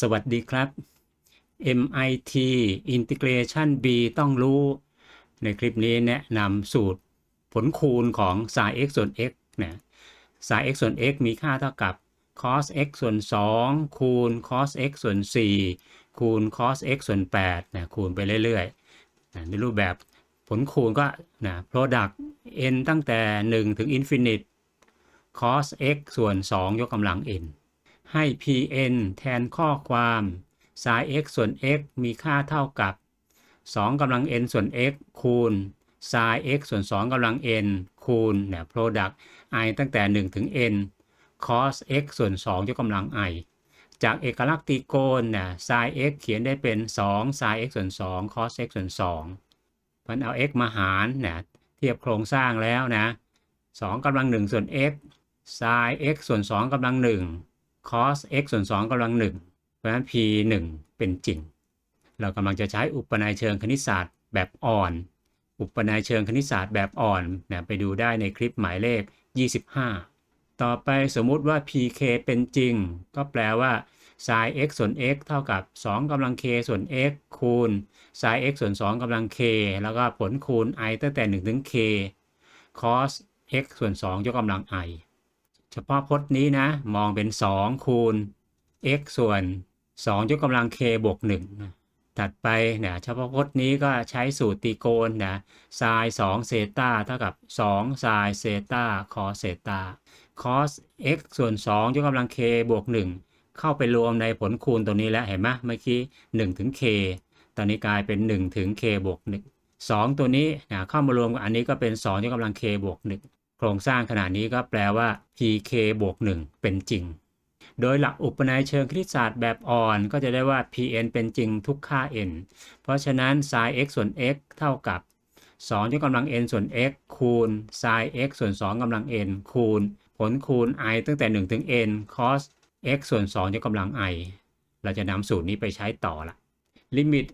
สวัสดีครับ MIT Integration B ต้องรู้ ในคลิปนี้แนะนำสูตรผลคูณของ sin x ส่วน x นะ sin x ส่วน x มีค่าเท่ากับ cos x ส่วน 2 คูณ cos x ส่วน 4 คูณ cos x ส่วน8นะคูณไปเรื่อยๆนะในรูปแบบผลคูณก็นะ product n ตั้งแต่ 1 ถึง infinite cos x ส่วน 2 ยกกำลัง n ให้ pn แทนข้อความ sin x ส่วน x มีค่าเท่ากับ 2กำลัง n ส่วน x คูณ sin x ส่วน 2กำลัง n คูณเนี่ย product i ตั้งแต่ 1 ถึง n cos x ส่วน 2 ยกกำลัง i จากเอกลักษณ์ตรีโกณเนี่ย sin x เขียนได้เป็น2 sin x ส่วน 2 cos x ส่วน 2 มันเอา x มาหารเนี่ยเทียบโครงสร้างแล้วนะ2กำลัง 1 ส่วน x sin x ส่วน 2กำลัง 1 cos x ส่วน2กำลัง1เพราะฉะนั้น p 1เป็นจริง เรากำลังจะใช้อุปนัยเชิงคณิตศาสตร์แบบอ่อน อุปนัยเชิงคณิตศาสตร์แบบอ่อนนะไปดูได้ในคลิปหมายเลข 25 ต่อไปสมมุติว่า pk เป็นจริง ก็แปลว่า sin x ส่วน x เท่ากับ 2กำลัง k ส่วน x คูณ sin x ส่วน 2กำลัง k แล้วก็ผลคูณ i ตั้งแต่1ถึง k cos x ส่วน 2 ยกกำลัง i เฉพาะพจน์นี้นะ มองเป็น 2 คูณ x ส่วน 2 ยกกำลัง k บวก1นะถัดไปเนี่ยเฉพาะพจน์นี้ก็ใช้สูตรตรีโกณนะ sin 2เซตาเท่ากับ2 sin เซตา cos เซตา cos x ส่วน 2 ยกกำลัง k บวก 1 เข้าไปรวมในผลคูณตัวนี้แล้วเห็นไหมเมื่อกี้1ถึง k ตอนนี้กลายเป็น 1 ถึง k บวก1 2 ตัวนี้นะเข้ามารวมกับอันนี้ก็เป็น 2 ยกกำลัง k บวก1 โครงสร้างขนาดนี้ก็แปลว่า pk บวก1เป็นจริง โดยหลักอุปนัยเชิงคณิตศาสตร์แบบอ่อนก็จะได้ว่า pn เป็นจริงทุกค่า n เพราะฉะนั้น sin x ส่วน x เท่ากับ2ยกกำลัง n ส่วน x คูณ sin x ส่วน 2กำลัง n คูณ ผลคูณ i ตั้งแต่ 1 ถึง n cos x ส่วน 2ยกกำลัง i เราจะนำสูตรนี้ไปใช้ต่อละลิมิต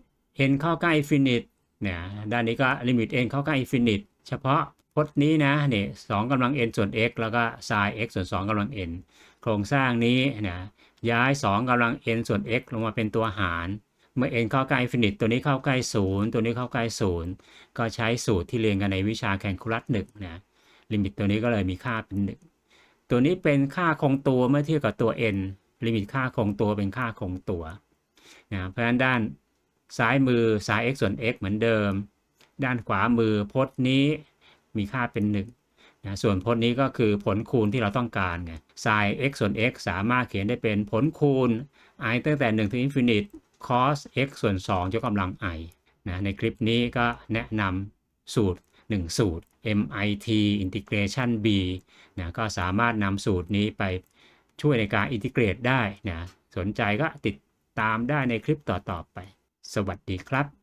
n เข้าใกล้ infinite เนี่ยด้านนี้ก็ลิมิต n เข้าใกล้ infinite เฉพาะ พจน์นี้นะนี่ยสกำลัง n ส่วน x แล้วก็ sin x ส่วน 2กำลัง n โครงสร้างนี้นะย้าย 2กำลัง n ส่วน x ลงมาเป็นตัวหาร เมื่อ n เข้าใกล้ infinite ตัวนี้เข้าใกล้ 0 ตัวนี้เข้าใกล้ 0 ก็ใช้สูตรที่เรียนกันในวิชาแคลคูลัสหนึ่งนะลิมิตตัวนี้ก็เลยมีค่าเป็น 1 ตัวนี้เป็นค่าคงตัวเมื่อเทียบกับตัว n ลิมิตค่าคงตัวเป็นค่าคงตัวนะเพราะฉะนั้นด้านซ้ายมือ sin x ส่วน x เหมือนเดิม ด้านขวามือพจน์นี้ มีค่าเป็น1นะส่วนพจน์นี้ก็คือผลคูณที่เราต้องการไง sin x ส่วน x สามารถเขียนได้เป็นผลคูณ i ตั้งแต่ 1 ถึง infinite cos x ส่วน 2 ยกกำลัง i นะในคลิปนี้ก็แนะนำสูตร 1 สูตร MIT Integration B นะก็สามารถนำสูตรนี้ไปช่วยในการอินทิเกรตได้นะสนใจก็ติดตามได้ในคลิปต่อๆไป สวัสดีครับ